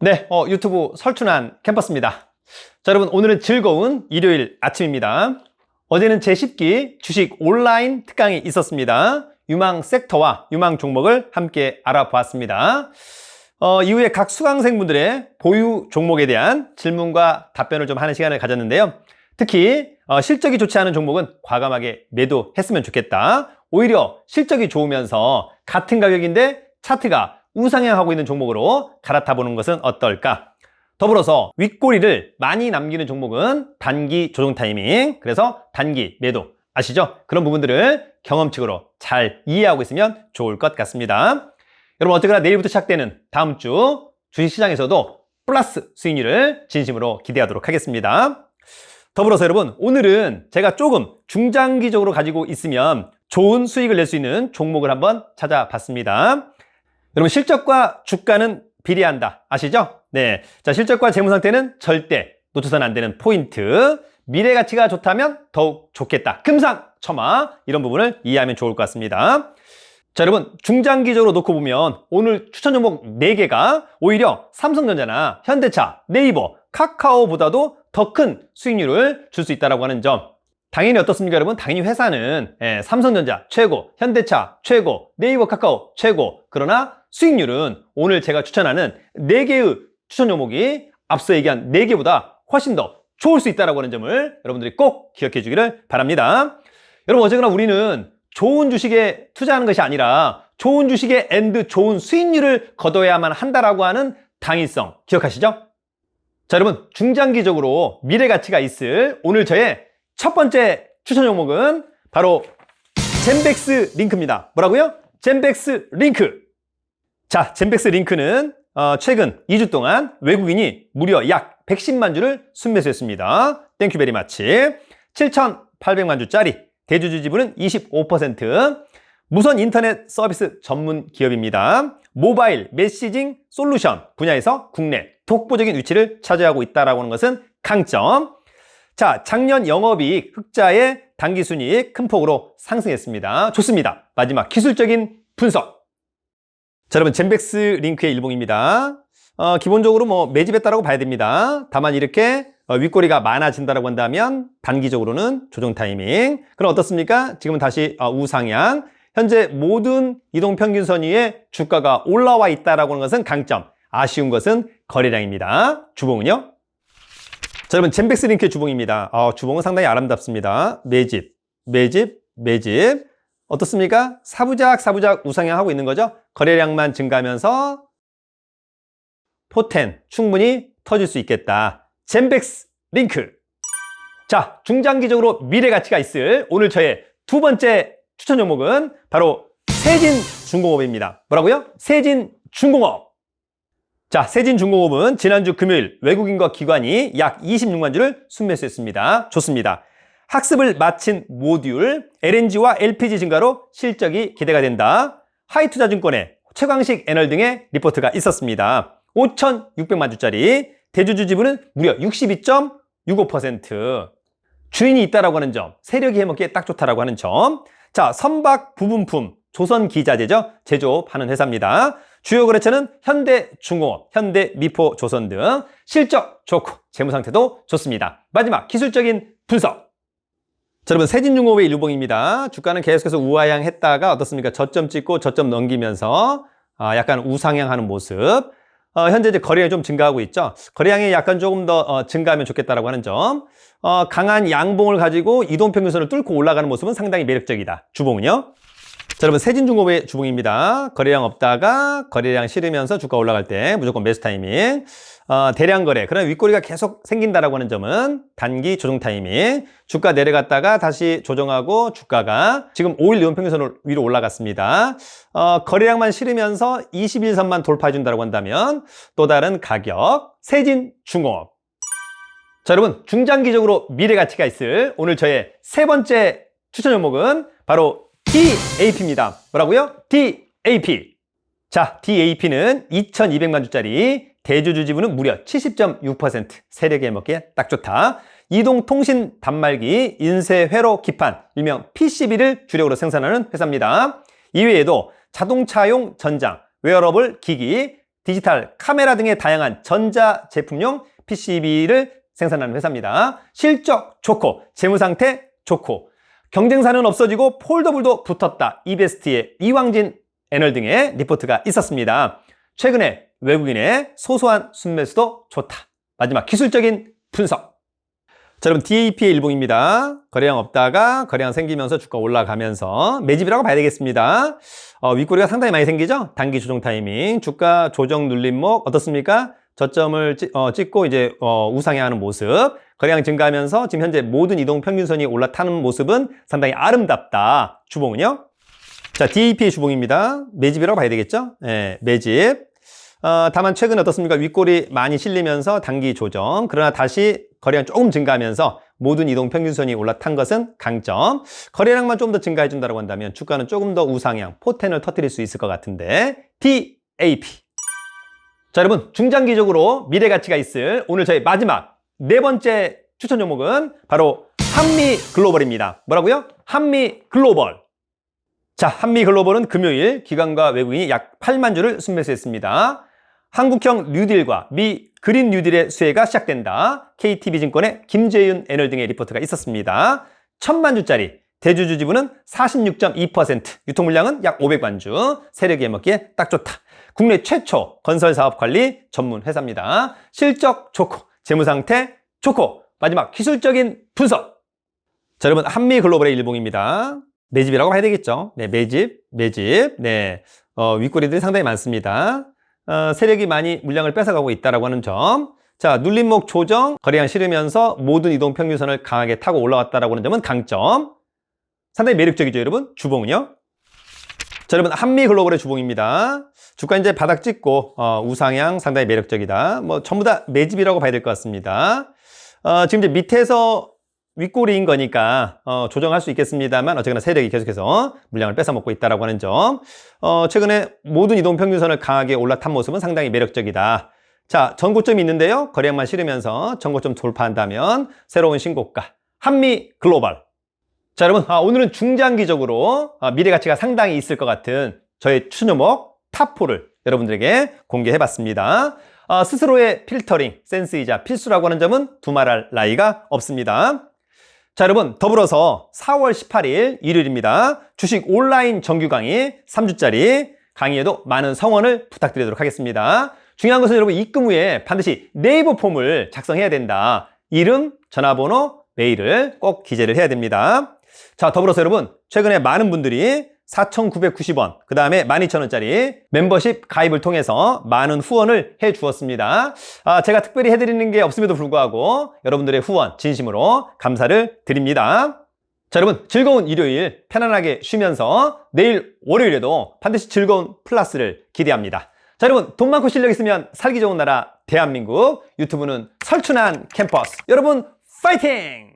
네, 어, 유튜브 설춘한 캠퍼스입니다. 자, 여러분, 오늘은 즐거운 일요일 아침입니다. 어제는 제10기 주식 온라인 특강이 있었습니다. 유망 섹터와 유망 종목을 함께 알아보았습니다. 어, 이후에 각 수강생분들의 보유 종목에 대한 질문과 답변을 좀 하는 시간을 가졌는데요. 특히 어, 실적이 좋지 않은 종목은 과감하게 매도했으면 좋겠다. 오히려 실적이 좋으면서 같은 가격인데 차트가 우상향하고 있는 종목으로 갈아타 보는 것은 어떨까? 더불어서 윗꼬리를 많이 남기는 종목은 단기 조정 타이밍, 그래서 단기 매도. 아시죠? 그런 부분들을 경험칙으로 잘 이해하고 있으면 좋을 것 같습니다. 여러분 어쨌거나 내일부터 시작되는 다음 주 주식시장에서도 플러스 수익률을 진심으로 기대하도록 하겠습니다. 더불어서 여러분 오늘은 제가 조금 중장기적으로 가지고 있으면 좋은 수익을 낼 수 있는 종목을 한번 찾아봤습니다. 여러분 실적과 주가는 비례한다. 아시죠? 네. 자, 실적과 재무 상태는 절대 놓쳐서는 안 되는 포인트. 미래 가치가 좋다면 더욱 좋겠다. 금상 첨화. 이런 부분을 이해하면 좋을 것 같습니다. 자, 여러분, 중장기적으로 놓고 보면 오늘 추천 종목 4개가 오히려 삼성전자나 현대차, 네이버, 카카오보다도 더 큰 수익률을 줄 수 있다고 하는 점. 당연히 어떻습니까, 여러분? 당연히 회사는 예, 삼성전자 최고, 현대차 최고, 네이버 카카오 최고. 그러나 수익률은 오늘 제가 추천하는 4개의 추천 종목이 앞서 얘기한 4개보다 훨씬 더 좋을 수 있다는 하는 점을 여러분들이 꼭 기억해 주기를 바랍니다. 여러분, 어쨌거나 우리는 좋은 주식에 투자하는 것이 아니라 좋은 주식의 엔드 좋은 수익률을 거둬야만 한다라고 하는 당위성 기억하시죠? 자, 여러분, 중장기적으로 미래 가치가 있을 오늘 저의 첫 번째 추천 종목은 바로 젠백스 링크입니다. 뭐라고요? 젠백스 링크. 자, 젠백스 링크는 어, 최근 2주 동안 외국인이 무려 약 110만 주를 순매수했습니다. 땡큐 베리 마치. 7,800만 주짜리 대주주 지분은 25%. 무선 인터넷 서비스 전문 기업입니다. 모바일 메시징 솔루션 분야에서 국내 독보적인 위치를 차지하고 있다라고 하는 것은 강점. 자, 작년 영업이익 흑자의 단기순이익 큰 폭으로 상승했습니다. 좋습니다. 마지막 기술적인 분석. 자, 여러분 젠백스 링크의 일봉입니다. 어, 기본적으로 뭐 매집했다라고 봐야 됩니다. 다만 이렇게 어, 윗꼬리가 많아진다라고 한다면 단기적으로는 조정 타이밍. 그럼 어떻습니까? 지금은 다시 어, 우상향. 현재 모든 이동 평균선 위에 주가가 올라와 있다라고 하는 것은 강점. 아쉬운 것은 거래량입니다. 주봉은요? 자, 여러분 젠백스 링크의 주봉입니다. 어, 주봉은 상당히 아름답습니다. 매집, 매집, 매집. 어떻습니까? 사부작, 사부작 우상향 하고 있는 거죠? 거래량만 증가하면서 포텐 충분히 터질 수 있겠다. 젠백스 링크. 자, 중장기적으로 미래 가치가 있을 오늘 저의 두 번째 추천 종목은 바로 세진 중공업입니다. 뭐라고요? 세진 중공업. 자, 세진중공업은 지난주 금요일 외국인과 기관이 약 26만 주를 순매수했습니다. 좋습니다. 학습을 마친 모듈, LNG와 LPG 증가로 실적이 기대가 된다. 하이투자증권의 최광식 애널 등의 리포트가 있었습니다. 5,600만 주짜리 대주주 지분은 무려 62.65%. 주인이 있다라고 하는 점, 세력이 해먹기에 딱 좋다라고 하는 점. 자, 선박 부분품 조선 기자재죠. 제조하는 회사입니다. 주요 거래처는 현대중공업, 현대미포 조선 등 실적 좋고 재무 상태도 좋습니다. 마지막 기술적인 분석. 자, 여러분 세진중공업의 일봉입니다. 주가는 계속해서 우하향했다가 어떻습니까? 저점 찍고 저점 넘기면서 아, 약간 우상향하는 모습. 어, 현재 이제 거래량이 좀 증가하고 있죠. 거래량이 약간 조금 더 어, 증가하면 좋겠다라고 하는 점. 어, 강한 양봉을 가지고 이동평균선을 뚫고 올라가는 모습은 상당히 매력적이다. 주봉은요. 자, 여러분 세진중공업의 주봉입니다. 거래량 없다가 거래량 실으면서 주가 올라갈 때 무조건 매수 타이밍. 어, 대량 거래, 그런 윗꼬리가 계속 생긴다라고 하는 점은 단기 조정 타이밍. 주가 내려갔다가 다시 조정하고 주가가 지금 5일 이동평균선 위로 올라갔습니다. 어, 거래량만 실으면서 21선만 돌파해 준다고 한다면 또 다른 가격. 세진중공업. 자, 여러분 중장기적으로 미래 가치가 있을 오늘 저의 세 번째 추천 종목은 바로 DAP입니다. 뭐라고요? DAP. 자, DAP는 2200만 주짜리 대주주 지분은 무려 70.6% 세력에 먹기에 딱 좋다. 이동통신 단말기 인쇄 회로 기판 일명 PCB를 주력으로 생산하는 회사입니다. 이외에도 자동차용 전장, 웨어러블 기기, 디지털 카메라 등의 다양한 전자 제품용 PCB를 생산하는 회사입니다. 실적 좋고 재무 상태 좋고 경쟁사는 없어지고 폴더블도 붙었다. 이베스트의 이왕진 애널 등의 리포트가 있었습니다. 최근에 외국인의 소소한 순매수도 좋다. 마지막 기술적인 분석. 자, 여러분 DAP의 일봉입니다. 거래량 없다가 거래량 생기면서 주가 올라가면서 매집이라고 봐야 되겠습니다. 어, 윗꼬리가 상당히 많이 생기죠? 단기 조정 타이밍. 주가 조정 눌림목 어떻습니까? 저점을 찍, 어, 찍고 이제 어, 우상향하는 모습. 거래량 증가하면서 지금 현재 모든 이동 평균선이 올라타는 모습은 상당히 아름답다. 주봉은요? 자, DAP의 주봉입니다. 매집이라고 봐야 되겠죠? 예, 매집. 어, 다만 최근 어떻습니까? 윗골이 많이 실리면서 단기 조정. 그러나 다시 거래량 조금 증가하면서 모든 이동 평균선이 올라탄 것은 강점. 거래량만 좀 더 증가해 준다고 한다면 주가는 조금 더 우상향, 포텐을 터뜨릴 수 있을 것 같은데 DAP. 자, 여러분 중장기적으로 미래 가치가 있을 오늘 저희 마지막 네 번째 추천 종목은 바로 한미 글로벌입니다. 뭐라고요? 한미 글로벌. 자, 한미 글로벌은 금요일 기관과 외국인이 약 8만 주를 순매수했습니다. 한국형 뉴딜과 미 그린 뉴딜의 수혜가 시작된다. KTB증권의 김재윤 애널 등의 리포트가 있었습니다. 천만 주짜리 대주주 지분은 46.2%, 유통 물량은 약 500만 주, 세력이 먹기에 딱 좋다. 국내 최초 건설 사업 관리 전문 회사입니다. 실적 좋고 재무 상태 좋고 마지막 기술적인 분석. 자, 여러분 한미 글로벌의 일봉입니다. 매집이라고 봐야 되겠죠. 네, 매집, 매집. 네, 어, 윗꼬리들이 상당히 많습니다. 어, 세력이 많이 물량을 뺏어가고 있다라고 하는 점. 자, 눌림목 조정, 거래량 실으면서 모든 이동 평균선을 강하게 타고 올라왔다라고 하는 점은 강점. 상당히 매력적이죠, 여러분. 주봉은요. 자, 여러분 한미 글로벌의 주봉입니다. 주가 이제 바닥 찍고 어, 우상향 상당히 매력적이다. 뭐 전부 다 매집이라고 봐야 될 것 같습니다. 어, 지금 이제 밑에서 윗꼬리인 거니까 어, 조정할 수 있겠습니다만 어쨌거나 세력이 계속해서 물량을 뺏어먹고 있다라고 하는 점. 어, 최근에 모든 이동 평균선을 강하게 올라탄 모습은 상당히 매력적이다. 자, 전고점이 있는데요. 거래량만 실으면서 전고점 돌파한다면 새로운 신고가 한미 글로벌. 자, 여러분 아, 오늘은 중장기적으로 아, 미래 가치가 상당히 있을 것 같은 저의 추녀목 탑4를 여러분들에게 공개해 봤습니다. 아, 스스로의 필터링, 센스이자 필수라고 하는 점은 두말할 나이가 없습니다. 자, 여러분, 더불어서 4월 18일 일요일입니다. 주식 온라인 정규 강의 3주짜리 강의에도 많은 성원을 부탁드리도록 하겠습니다. 중요한 것은 여러분 입금 후에 반드시 네이버 폼을 작성해야 된다. 이름, 전화번호, 메일을 꼭 기재를 해야 됩니다. 자, 더불어서 여러분, 최근에 많은 분들이 4,990원, 그 다음에 12,000원짜리 멤버십 가입을 통해서 많은 후원을 해 주었습니다. 아, 제가 특별히 해드리는 게 없음에도 불구하고 여러분들의 후원 진심으로 감사를 드립니다. 자, 여러분, 즐거운 일요일 편안하게 쉬면서 내일 월요일에도 반드시 즐거운 플러스를 기대합니다. 자, 여러분, 돈 많고 실력 있으면 살기 좋은 나라 대한민국 유튜브는 설춘한 캠퍼스. 여러분, 파이팅!